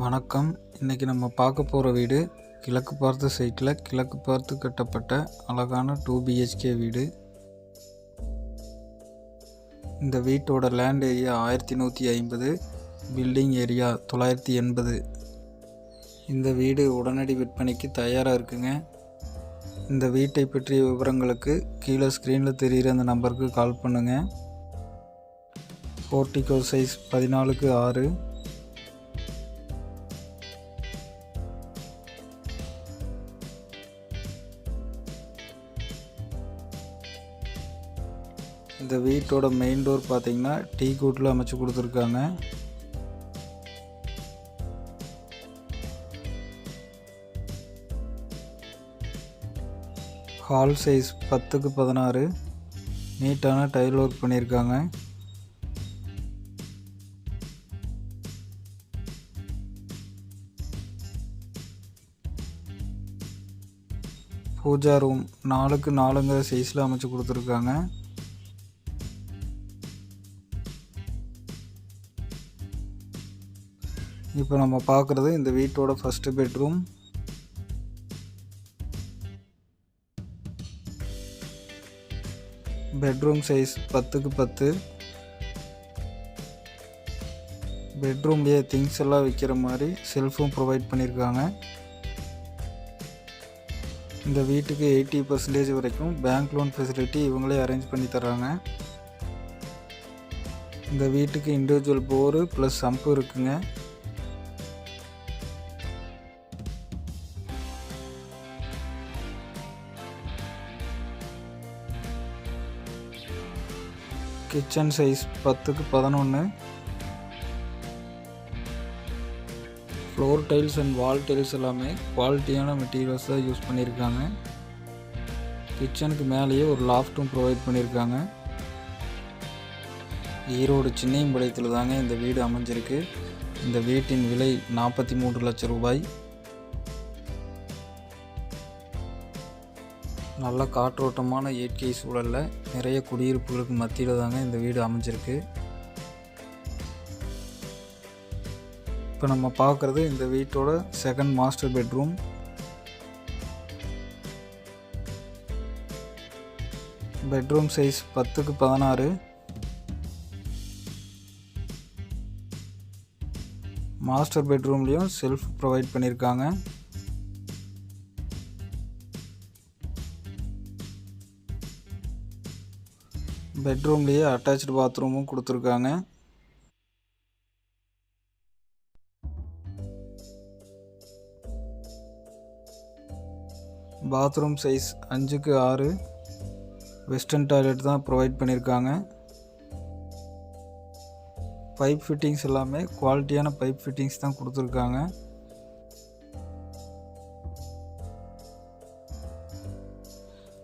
வணக்கம். இன்றைக்கி நம்ம பார்க்க போகிற வீடு கிழக்கு பார்த்து சைட்டில் கிழக்கு பார்த்து கட்டப்பட்ட அழகான டூ பிஹெச்கே வீடு. இந்த வீட்டோட லேண்ட் ஏரியா ஆயிரத்தி நூற்றி ஐம்பது பில்டிங் ஏரியா தொள்ளாயிரத்தி எண்பது. இந்த வீடு உடனடி விற்பனைக்கு தயாராக இருக்குங்க. இந்த வீட்டை பற்றிய விவரங்களுக்கு கீழே ஸ்க்ரீனில் தெரிகிற அந்த நம்பருக்கு கால் பண்ணுங்கள் போர்ட்டிகோ சைஸ் பதினாலுக்கு ஆறு இந்த வீட்டோட மெயின் டோர் பார்த்தீங்கன்னா டீ கூட்டில் அமைச்சு கொடுத்துருக்காங்க. ஹால் சைஸ் பத்துக்கு பதினாறு. நீட்டான டைல் ஒர்க் பண்ணியிருக்காங்க. பூஜா ரூம் நாலுக்கு நாலுங்கிற சைஸில் அமைச்சு கொடுத்துருக்காங்க. இப்போ நம்ம பார்க்குறது இந்த வீட்டோட ஃபஸ்ட்டு பெட்ரூம் பெட்ரூம் சைஸ் பத்துக்கு பத்து. பெட்ரூம்லேயே திங்ஸ் எல்லாம் விற்கிற மாதிரி செல்ஃபும் ப்ரொவைட் பண்ணியிருக்காங்க. இந்த வீட்டுக்கு எயிட்டி பர்சன்டேஜ் வரைக்கும் பேங்க் லோன் ஃபெசிலிட்டி இவங்களே அரேஞ்ச் பண்ணி தர்றாங்க. இந்த வீட்டுக்கு இண்டிவிஜுவல் போரு ப்ளஸ் சம்பு இருக்குங்க. கிச்சன் சைஸ் பத்துக்கு பதினொன்று floor tiles and wall tiles எல்லாமே குவாலிட்டியான மெட்டீரியல்ஸ் தான் யூஸ் பண்ணியிருக்காங்க. கிச்சனுக்கு மேலேயே ஒரு லாஃப்ட்டும் ப்ரொவைட் பண்ணியிருக்காங்க. ஈரோடு சின்னையம்பாளையத்தில் தாங்க இந்த வீடு அமைஞ்சிருக்கு. இந்த வீட்டின் விலை நாற்பத்தி மூன்று லட்சம் ரூபாய். நல்ல காற்றோட்டமான இயற்கை சூழலில் நிறைய குடியிருப்புகளுக்கு மத்தியில் தாங்க இந்த வீடு அமைஞ்சிருக்கு. இப்போ நம்ம பார்க்குறது இந்த வீட்டோட second master bedroom bedroom size பத்துக்கு பதினாறு. மாஸ்டர் பெட்ரூம்லேயும் செல்ஃப் ப்ரொவைட் பண்ணியிருக்காங்க பெட்ரூம்லேயே அட்டாச்சு பாத்ரூமும் கொடுத்துருக்காங்க. பாத்ரூம் சைஸ் அஞ்சுக்கு ஆறு. வெஸ்டர்ன் டாய்லெட் தான் ப்ரொவைட் பண்ணியிருக்காங்க பைப் ஃபிட்டிங்ஸ் எல்லாமே குவாலிட்டியான பைப் ஃபிட்டிங்ஸ் தான் கொடுத்துருக்காங்க.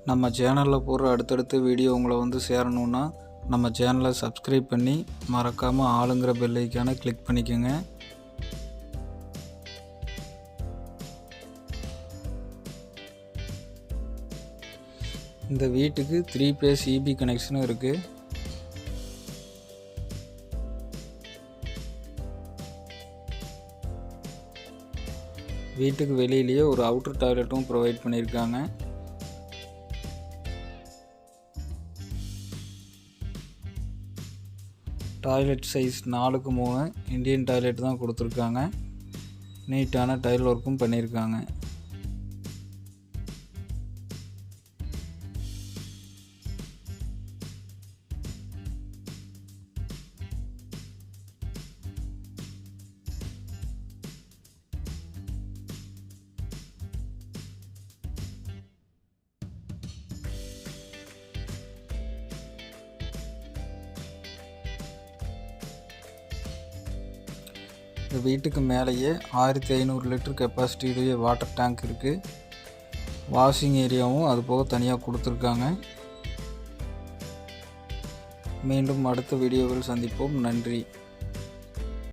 நம்ம சேனலில் போடுற அடுத்தடுத்த வீடியோ உங்களை வந்து சேரணுன்னா நம்ம சேனலை சப்ஸ்கிரைப் பண்ணி மறக்காமல் ஆளுங்கிற பெல்லைக்கான கிளிக் பண்ணிக்கோங்க. இந்த வீட்டுக்கு த்ரீ பேஸ் இபி கனெக்ஷனும் இருக்குது வீட்டுக்கு வெளியிலேயே ஒரு அவுட்டர் டாய்லெட்டும் ப்ரொவைட் பண்ணியிருக்காங்க. டாய்லெட் சைஸ் நாலுக்கு மூணு. இந்தியன் டாய்லெட் தான் கொடுத்துருக்காங்க. நீட்டான டைல் ஒர்க்கும் பண்ணியிருக்காங்க. வீட்டுக்கு மேலேயே ஆயிரத்தி ஐநூறு லிட்டர் கெப்பாசிட்டியுடைய வாட்டர் டேங்க் இருக்குது வாஷிங் ஏரியாவும் அது போக தனியாக கொடுத்துருக்காங்க. மீண்டும் அடுத்த வீடியோவில் சந்திப்போம். நன்றி.